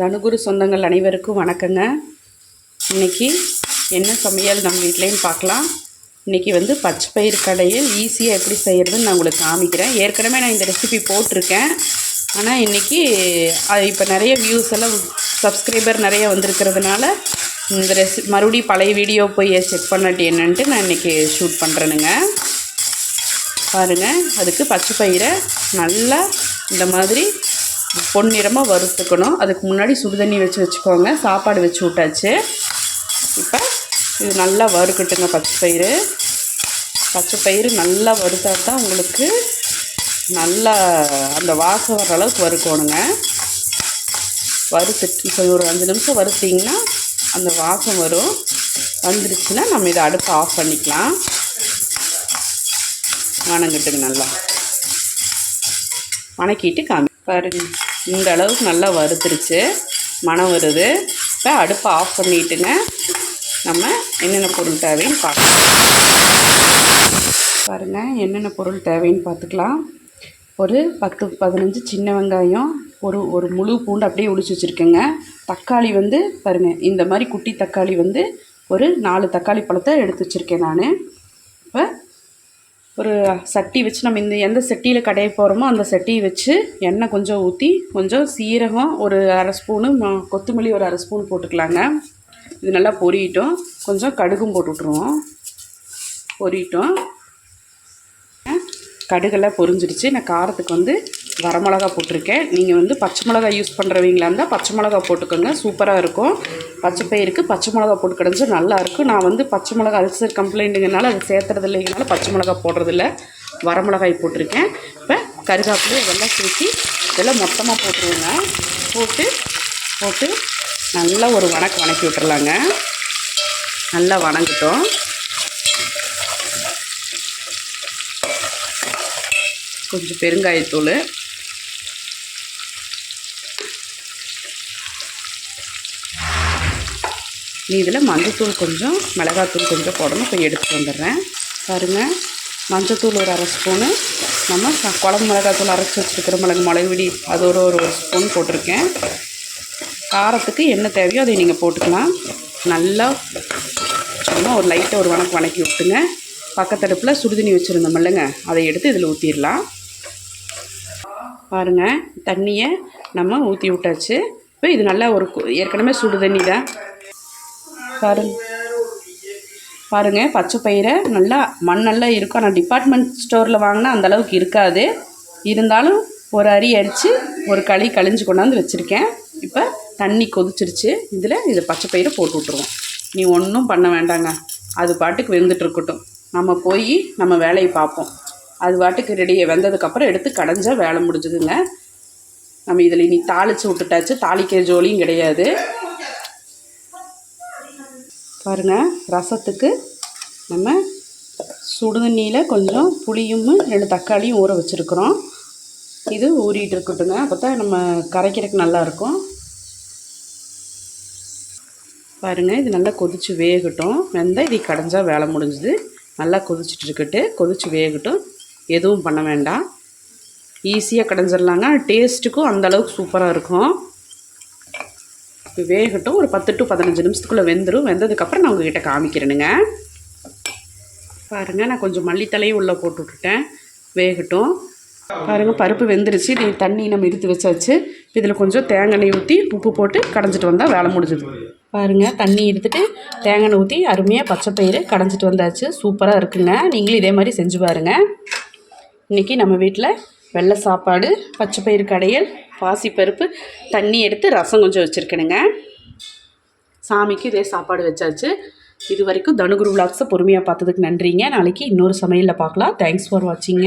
தனுகுரு சொந்தங்கள் அனைவருக்கும் வணக்கங்க. இன்னைக்கு என்ன சமையல் நம்ம வீட்லேயும் பார்க்கலாம். இன்றைக்கி வந்து பச்சை பயிர் கடையில் ஈஸியாக எப்படி செய்கிறதுன்னு நான் உங்களுக்கு காமிக்கிறேன். ஏற்கனவே நான் இந்த ரெசிபி போட்டிருக்கேன். ஆனால் இன்றைக்கி அது இப்போ நிறைய வியூஸ் எல்லாம் சப்ஸ்கிரைபர் நிறைய வந்திருக்கிறதுனால இந்த ரெசி மறுபடியும் பழைய வீடியோ போய் செக் பண்ணாட்டி என்னன்ட்டு நான் இன்றைக்கி ஷூட் பண்ணுறேனுங்க பாருங்கள் அதுக்கு பச்சை பயிரை நல்லா இந்த மாதிரி பொன்னிறமாக வறுத்துக்கணும். அதுக்கு முன்னாடி சுடுதண்ணி வச்சு வச்சுக்கோங்க. சாப்பாடு வச்சு விட்டாச்சு. இப்போ இது நல்லா வறுக்கட்டுங்க பச்சை பயிறு. பச்சை பயிறு நல்லா வறுத்தா தான் உங்களுக்கு நல்லா அந்த வாசம் வர அளவுக்கு வறுக்கணுங்க. வறுத்துட்டு இப்போ ஒரு அஞ்சு நிமிஷம் வறுத்திங்கன்னா அந்த வாசம் வரும். வந்துருச்சுன்னா நம்ம இதை அடுப்பு ஆஃப் பண்ணிக்கலாம். வணங்கட்டுங்க நல்லா. வணக்கிட்டு காமி பாருங்க. இந்த அளவுக்கு நல்லா வறுத்துருச்சு. மணம் வருது. இப்போ அடுப்பை ஆஃப் பண்ணிட்டுங்க. நம்ம என்னென்ன பொருள் தேவைன்னு பார்க்கலாம். பாருங்கள் என்னென்ன பொருள் தேவைன்னு பார்த்துக்கலாம். ஒரு பத்து பதினஞ்சு சின்ன வெங்காயம் ஒரு ஒரு முழு பூண்டு அப்படியே ஒழிச்சு வச்சுருக்கேங்க. தக்காளி வந்து பாருங்கள் இந்த மாதிரி குட்டி தக்காளி வந்து ஒரு நாலு தக்காளி பழத்தை எடுத்து வச்சுருக்கேன் நான். இப்போ ஒரு சட்டி வச்சு நம்ம இந்த எந்த சட்டியில் கடைய போகிறோமோ அந்த சட்டியை வச்சு எண்ணெய் கொஞ்சம் ஊற்றி கொஞ்சம் சீரகம் ஒரு அரை ஸ்பூனு கொத்தமல்லி ஒரு அரை ஸ்பூன் போட்டுக்கலாங்க. இது நல்லா பொரியட்டும். கொஞ்சம் கடுகும் போட்டு விட்ருவோம் பொரியட்டும். கடுகெல்லாம் பொரிஞ்சிடுச்சு நான் காரத்துக்கு வந்து வரமிளகா போட்டிருக்கேன். நீங்கள் வந்து பச்சை மிளகா யூஸ் பண்ணுறவங்களா இருந்தால் பச்சை மிளகா போட்டுக்கோங்க. சூப்பராக இருக்கும். பச்சை பயிருக்கு பச்சை மிளகா போட்டு கிடஞ்சா நல்லாயிருக்கும் நான் வந்து பச்சை மிளகா அல்சர் கம்ப்ளைண்ட்டுங்கனால அது சேர்த்துறது இல்லைங்கனால பச்சை மிளகா போடுறதில்ல வரமிளகாய் போட்டிருக்கேன். இப்போ கருகாப்பில் இதெல்லாம் சேர்த்தி இதெல்லாம் மொத்தமாக போட்டுருவோங்க போட்டு போட்டு நல்லா ஒரு வணக்கு வணக்கி விட்டுறலாங்க. நல்லா வணங்கிட்டோம். கொஞ்சம் பெருங்காயத்தூள். நீ இதில் மஞ்சத்தூள் கொஞ்சம் மிளகாத்தூள் கொஞ்சம் போடணும். போய் எடுத்துகிட்டு வந்துடுறேன். பாருங்கள் மஞ்சத்தூள் ஒரு அரை ஸ்பூனு. நம்ம குழம்பு மிளகாத்தூள் அரைச்சி வச்சுருக்கிற மிளகு மிளகுவிடி அது ஒரு ஒரு ஒரு ஸ்பூன் போட்டிருக்கேன். காரத்துக்கு என்ன தேவையோ அதை நீங்கள் போட்டுக்கலாம். நல்லா சும்மா ஒரு லைட்டாக ஒரு வணக்கு வணக்கி விட்டுங்க. பக்கத்தடுப்பில் சுடுதண்ணி வச்சுருந்தோம் இல்லைங்க அதை எடுத்து இதில் ஊற்றிடலாம் பாருங்கள் தண்ணியை நம்ம ஊற்றி விட்டாச்சு. இப்போ இது நல்லா ஒரு ஏற்கனவே சுடு தண்ணி தான் பாருங்க. பாருங்க பச்சை பயிரை நல்லா மண்ணெல்லாம் இருக்கும். ஆனால் டிபார்ட்மெண்ட் ஸ்டோரில் வாங்கினா அந்தளவுக்கு இருக்காது. இருந்தாலும் ஒரு அரி அடித்து ஒரு களி கழிஞ்சு கொண்டாந்து வச்சுருக்கேன். இப்போ தண்ணி கொதிச்சிருச்சு. இதில் இது பச்சை பயிரை போட்டு விட்ருவோம் நீ ஒன்றும் பண்ண வேண்டாங்க. அது பாட்டுக்கு வெந்துட்டுருக்கட்டும் நம்ம போய் நம்ம வேலையை பார்ப்போம். அது பாட்டுக்கு ரெடியை வெந்ததுக்கப்புறம் எடுத்து கடைஞ்சால் வேலை முடிஞ்சுதுங்க. நம்ம இதில் இனி தாளித்து விட்டுட்டாச்சு. தாளிக்கிற ஜோலியும் கிடையாது. பாருங்கள் ரசத்துக்கு நம்ம சுடுதண்ணியில் கொஞ்சம் புளியும் ரெண்டு தக்காளியும் ஊற வச்சுருக்குறோம். இது ஊறிட்டு இருக்கட்டுங்க. அப்போ தான் நம்ம கரைக்கிறதுக்கு நல்லாயிருக்கும் பாருங்கள் இது நல்லா கொதித்து வேகட்டும். வெந்தால் இது கடைஞ்சால் வேலை முடிஞ்சுது. நல்லா கொதிச்சுட்டு இருக்கட்டு. கொதித்து வேகட்டும். எதுவும் பண்ண வேண்டாம். ஈஸியாக கடைஞ்சிடலாங்க டேஸ்ட்டுக்கும் அந்த அளவுக்கு சூப்பராக இருக்கும். வேகட்டும். ஒரு பத்து டு பதினஞ்சு நிமிஷத்துக்குள்ளே வெந்துடும் வெந்ததுக்கப்புறம் நான் உங்ககிட்ட காமிக்கிறேனுங்க. பாருங்கள் நான் கொஞ்சம் மல்லித்தலையும் உள்ளே போட்டு விட்டுட்டேன். வேகட்டும். பாருங்கள் பருப்பு வெந்துருச்சு. இது தண்ணி நம்ம எடுத்து வச்சாச்சு. இதில் கொஞ்சம் தேங்காய் எண்ணெய் ஊற்றி உப்பு போட்டு கடைஞ்சிட்டு வந்தால் வேலை முடிஞ்சுது. பாருங்கள் தண்ணி எடுத்துகிட்டு தேங்காய் எண்ணெய் ஊற்றி அருமையாக பச்சை பயிறு கடைஞ்சிட்டு வந்தாச்சு. சூப்பராக இருக்குங்க. நீங்களும் இதே மாதிரி செஞ்சு பாருங்கள் இன்றைக்கி நம்ம வீட்டில் வெள்ளை சாப்பாடு பச்சை பயிறு கடையல் பாசிப்பருப்பு தண்ணி எடுத்து ரசம் கொஞ்சம் வச்சுருக்கணுங்க. சாமிக்கு இதே சாப்பாடு வச்சாச்சு. இது வரைக்கும் தனுகுரு விளாக்ஸை பொறுமையாக பார்த்ததுக்கு நன்றிங்க. நாளைக்கு இன்னொரு சமையலில் பார்க்கலாம். Thanks for வாட்சிங்க